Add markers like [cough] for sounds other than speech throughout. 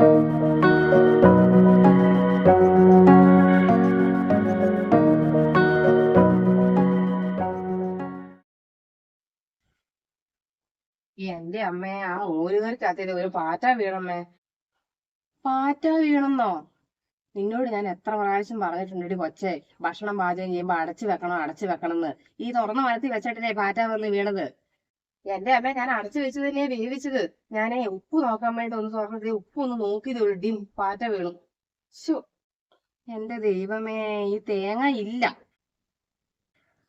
എന്റെ അമ്മേ ആ മോരുകറിക്കകത്തേത് ഒരു പാറ്റ വീണമ്മേ. പാറ്റ വീണെന്നോ? നിന്നോട് ഞാൻ എത്ര പ്രാവശ്യം പറഞ്ഞിട്ടുണ്ട് കൊച്ചേ. ഭക്ഷണം പാചകം ചെയ്യുമ്പോ അടച്ചു വെക്കണം അടച്ചു വെക്കണം എന്ന്. ഈ തുറന്ന മരത്തിൽ വെച്ചിട്ടല്ലേ പാറ്റ വന്ന് വീണത്? എന്റെ അമ്മ ഞാൻ അടച്ചു വെച്ചതല്ലേ വേവിച്ചത്? ഞാനേ ഉപ്പ് നോക്കാൻ വേണ്ടി ഒന്ന് തുറന്നത് ഉപ്പ് ഒന്ന് നോക്കിയത് ഇടിയും പാറ്റ വീണു. ശോ എന്റെ ദൈവമേ ഈ തേങ്ങ ഇല്ല.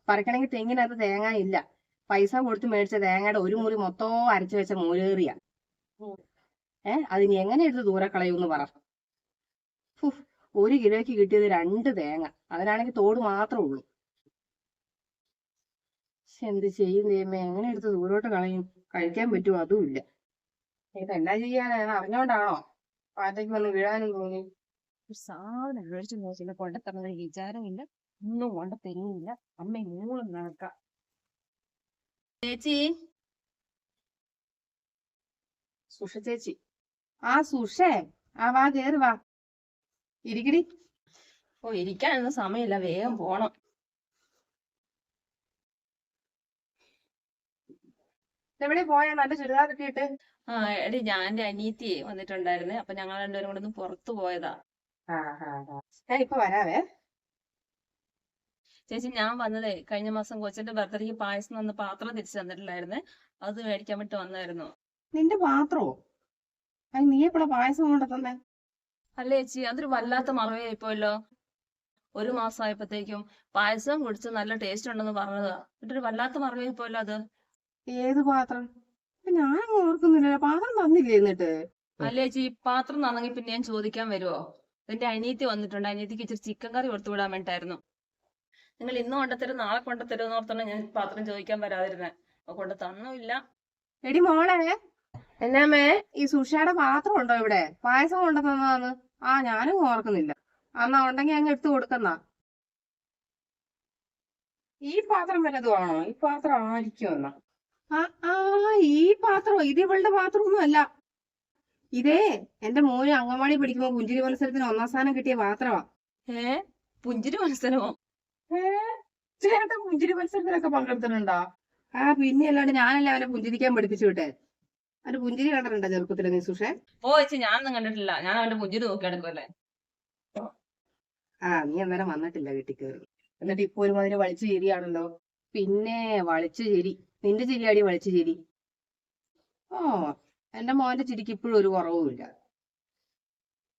പറിക്കണമെങ്കിൽ തെങ്ങിനകത്ത് തേങ്ങ ഇല്ല. പൈസ കൊടുത്ത് മേടിച്ച തേങ്ങയുടെ ഒരു മുറി മൊത്തവും അരച്ചു വെച്ച മൂലേറിയ ഏ അതിന് എങ്ങനെ എടുത്ത് ദൂരെ കളയൂന്ന് പറ. ഒരു കിലോയ്ക്ക് കിട്ടിയത് രണ്ട് തേങ്ങ. അതിനാണെങ്കിൽ തോട് മാത്രമേ ഉള്ളൂ. എന്ത് ചെയ്യും ദൈവമേ? എങ്ങനെ എടുത്ത് ദൂരോട്ട് കളയും? കഴിക്കാൻ പറ്റുമോ? അതും ഇല്ല. ഇത് എന്നാ ചെയ്യാനാ? ഇത് അറിഞ്ഞോണ്ടാണോ? പാറ്റയ്ക്ക് വന്ന് വീഴാനും തോന്നി. സാധനം മേടിച്ചു നോക്കില്ല കൊണ്ടത്തന്നത് വിചാരമില്ല ഒന്നും കൊണ്ട് തരുന്നില്ല. അമ്മ മൂളും നടക്ക. ചേച്ചി? സുഷ ചേച്ചി. ആ സുഷേ. ആ വാ കേറി വാ. ഇരിക്കടി. ഓ ഇരിക്കാനൊന്നും സമയമില്ല. വേഗം പോണം. എവിടെ പോയാ നല്ല ചുരിദാർ ഇട്ടിട്ട് ആ എടി ഞാൻ എന്റെ അനിയത്തി വന്നിട്ടുണ്ടായിരുന്നേ. അപ്പൊ ഞങ്ങൾ രണ്ടുപേരും കൂടെ ഒന്ന് പുറത്തു പോയതാ. ഞാൻ ഇപ്പൊ വരാവേ? ചേച്ചി ഞാൻ വന്നതേ കഴിഞ്ഞ മാസം കൊച്ചിന്റെ ബർത്ത്ഡേക്ക് പായസം തന്ന പാത്രം തിരിച്ചു തന്നിട്ടില്ലായിരുന്നേ അത് മേടിക്കാൻ വേണ്ടി വന്നായിരുന്നു. നിന്റെ പാത്രോ? അത് നീ എപ്പോഴാ പായസം കൊണ്ട് തന്നെ? അല്ലേ ചേച്ചി അതൊരു വല്ലാത്ത മറവിയായിപ്പോയല്ലോ ഒരു മാസം ആയപ്പോഴത്തേക്കും പായസം കുടിച്ച് നല്ല ടേസ്റ്റ് ഉണ്ടെന്ന് പറഞ്ഞതാ. എന്നിട്ടൊരു വല്ലാത്ത മറവിയായിപ്പോയല്ലോ അത്. ഏത് പാത്രം? ഞാൻ ഓർക്കുന്നില്ല പാത്രം തന്നില്ലേ എന്നിട്ട്? അല്ലേ ചേച്ചി പാത്രം തന്നെങ്കിൽ പിന്നെ ഞാൻ ചോദിക്കാൻ വരുമോ എന്റെ അനിയത്തി വന്നിട്ടുണ്ട്. അനിയത്തിക്ക് ഇച്ചിരി ചിക്കൻ കറി കൊടുത്തു വിടാൻ വേണ്ടിട്ടായിരുന്നു നിങ്ങൾ ഇന്ന് കൊണ്ടുത്തരും നാളെ കൊണ്ടുത്തരും എന്ന് ഓർത്താണ് ഞാൻ പാത്രം ചോദിക്കാൻ വരാതിരുന്നേ. അപ്പൊ കൊണ്ട് തന്നുമില്ല. എടി മോളെ എന്നാമേ ഈ സുഷയുടെ പാത്രം ഉണ്ടോ ഇവിടെ? പായസം കൊണ്ടു തന്നതാന്ന്. ആ ഞാനും ഓർക്കുന്നില്ല. എന്നാ ഉണ്ടെങ്കി അങ്ങ് എടുത്തു കൊടുക്കുന്ന. ഈ പാത്രം വല്ലതും ആണോ? ഈ പാത്രം ആയിരിക്കും എന്നാ ആ ആ ഈ പാത്രോ ഇത് ഇവളുടെ പാത്രമൊന്നും അല്ല. ഇതേ എന്റെ മോന് അങ്കമാടി പഠിക്കുമ്പോ പുഞ്ചിരി മത്സരത്തിന് ഒന്നാം സ്ഥാനം കിട്ടിയ പാത്രമാ ഏ? പുഞ്ചിരി മത്സരമോ? ചേട്ടൻ പുഞ്ചിരി മത്സരത്തിലൊക്കെ പങ്കെടുത്തിട്ടുണ്ടോ? ആ പിന്നെ അല്ലാണ്ട് ഞാനല്ല അവനെ പുഞ്ചിരിക്കാൻ പഠിപ്പിച്ചു വിട്ടെ. അവന്റെ പുഞ്ചിരി കണ്ടിട്ടുണ്ടോ ചെറുപ്പത്തിൽ നീ സുഷേ ഓ ചേച്ചി ഞാനൊന്നും കണ്ടിട്ടില്ല. ഞാൻ അവന്റെ പുഞ്ചിരി നോക്കി ആ നീ അന്നേരം വന്നിട്ടില്ല വീട്ടിൽ കയറി എന്നിട്ട് ഇപ്പൊ ഒരുമാതിരി വളിച്ചു ചിരിയാണല്ലോ പിന്നെ വളിച്ചു ചിരി നിന്റെ ചിരിയാടി വളിച്ചു ചിരി. ഓ എന്റെ മോന്റെ ചിരിക്ക് ഇപ്പോഴും ഒരു കുറവുമില്ല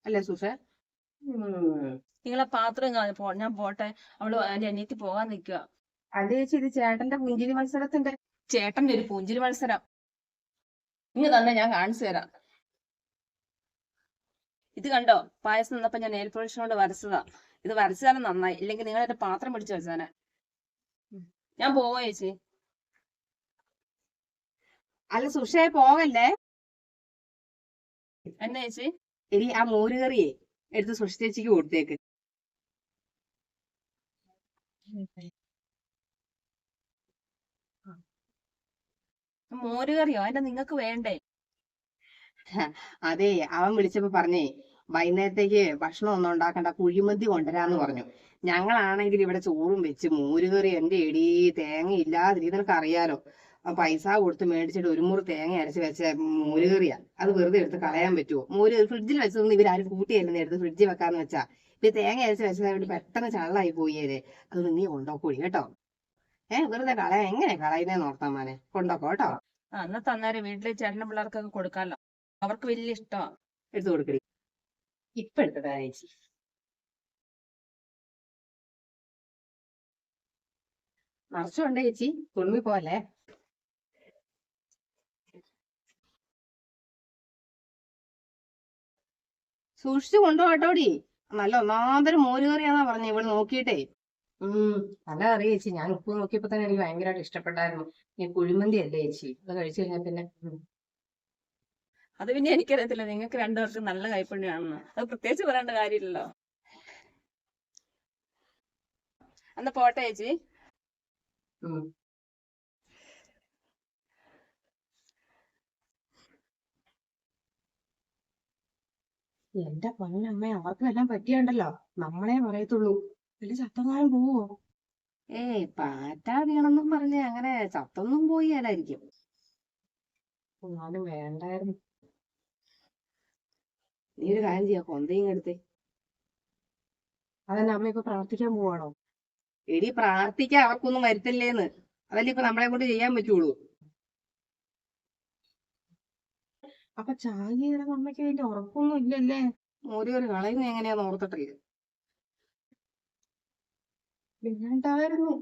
അല്ലേ സുഷ? നിങ്ങളെ പാത്രം ഞാൻ പോട്ടെ. അവൾ എന്റെ അനിയത്തി പോകാൻ നിക്കുക അതെ ചേച്ചി ഇത് ചേട്ടന്റെ പുഞ്ചിരി മത്സരത്തിന്റെ ചേട്ടന്റെ ഒരു പുഞ്ചിരി മത്സരം. ഇങ്ങ് തന്നെ ഞാൻ കാണിച്ചു തരാം. ഇത് കണ്ടോ? പായസം നിന്നപ്പോ ഞാൻ നെയിൽ പോളിഷ് കൊണ്ട് വരച്ചതാ. ഇത് വരച്ചാലും നന്നായി. ഇല്ലെങ്കിൽ നിങ്ങൾ എന്റെ പാത്രം പിടിച്ചു വെച്ചാനെ. ഞാൻ പോവാ ചേച്ചി? അല്ല സുഷയെ പോകല്ലേ എന്നാ ചേച്ചി? ഇനി ആ മോര് കറിയെ എടുത്ത് സുഷ ചേച്ചിക്ക് കൊടുത്തേക്ക്. മോര് കറിയോ? അതിന്റെ നിങ്ങക്ക് വേണ്ടേ? [laughs] അതെ അവൻ വിളിച്ചപ്പോ പറഞ്ഞേ വൈകുന്നേരത്തേക്ക് ഭക്ഷണം ഒന്നും ഉണ്ടാക്കണ്ട കുഴിമന്തി കൊണ്ടുവരാന്ന് പറഞ്ഞു. ഞങ്ങളാണെങ്കിൽ ഇവിടെ ചോറും വെച്ച് മോര് കറി എന്റെ എടി തേങ്ങ ഇല്ലാതിരി നിനക്ക് അറിയാലോ പൈസ കൊടുത്ത് മേടിച്ചിട്ട് ഒരു മുറി തേങ്ങ അരച്ച് വെച്ച മോര് കറിയാ. അത് വെറുതെ എടുത്ത് കളയാൻ പറ്റുമോ മോര് ഫ്രിഡ്ജിൽ വെച്ചതൊന്നും ഇവരാരും കൂട്ടിയല്ലെന്ന് എടുത്ത് ഫ്രിഡ്ജിൽ വെക്കാന്ന് വെച്ചാ. ഈ തേങ്ങ അരച്ച് വെച്ചത് വേണ്ടി പെട്ടെന്ന് ചള്ളായി പോയേരെ അത് നീ കൊണ്ടോക്കൂടി കേട്ടോ. ഏഹ് വെറുതെ കളയാൻ എങ്ങനെ കളയുന്നേന്ന് ഓർത്താ മോനെ. കൊണ്ടോക്കോ കേട്ടോ. അന്ന് എന്നാ തന്നേരം വീട്ടിലെ ചേട്ടന്റെ പിള്ളേർക്കൊക്കെ കൊടുക്കാലോ. അവർക്ക് വലിയ ഇഷ്ടമാ എടുത്തു കൊടുക്കടി. ഇപ്പൊ എടുത്തതാ ചേച്ചി. നിറച്ചുണ്ട് ചേച്ചി. തുളുമ്പി പോലെ സൂക്ഷിച്ചു കൊണ്ടുപോകട്ടോടി നല്ല ഒന്നാന്തരം മോര് കറിയാന്നാ പറഞ്ഞ ഇവൾ നോക്കിയിട്ടേ. ഉം നല്ല കറി ചേച്ചി. ഞാൻ ഉപ്പ് നോക്കിയപ്പോ തന്നെ എനിക്ക് ഭയങ്കരമായിട്ട് ഇഷ്ടപ്പെട്ടായിരുന്നു. ഈ കുഴിമന്തി അല്ലേ ചേച്ചി? അത് കഴിച്ചു കഴിഞ്ഞാൽ പിന്നെ അത് പിന്നെ എനിക്കറിയത്തില്ല. നിങ്ങൾക്ക് രണ്ടുപേർക്കും നല്ല കൈപ്പുണ്യാണെന്ന്. അത് പ്രത്യേകിച്ച് പറയേണ്ട കാര്യമില്ലല്ലോ. എന്നാ പോട്ടെ ചേച്ചി. എന്റെ പൊന്നമ്മ അവർക്ക് വല്ലതും പറ്റിയുണ്ടല്ലോ. നമ്മളെ പറയത്തുള്ളൂ. വലിയ ചത്തങ്ങാനും പോവോ? ഏയ് പാറ്റാ വീണെന്നും പറഞ്ഞ് അങ്ങനെ ചത്തൊന്നും പോയി അല്ലായിരിക്കും എന്നാലും വേണ്ടായിരുന്നു. നീ ഒരു കാര്യം ചെയ്യാ കൊന്തയും എടുത്തേ. അതെന്നെ അമ്മ ഇപ്പൊ പ്രാർത്ഥിക്കാൻ പോവാണോ? എടി പ്രാർത്ഥിക്കാൻ അവർക്കൊന്നും വരുത്തില്ലേന്ന്. അതല്ലേ ഇപ്പൊ നമ്മളെ കൊണ്ട് ചെയ്യാൻ പറ്റുള്ളൂ. അപ്പൊ ചാകിയുടെ അമ്മയ്ക്ക് അതിന്റെ ഉറപ്പൊന്നും ഇല്ലല്ലേ? ഒരു കളയുന്ന എങ്ങനെയാന്ന് ഓർത്തിട്ടില്ല വേണ്ടായിരുന്നു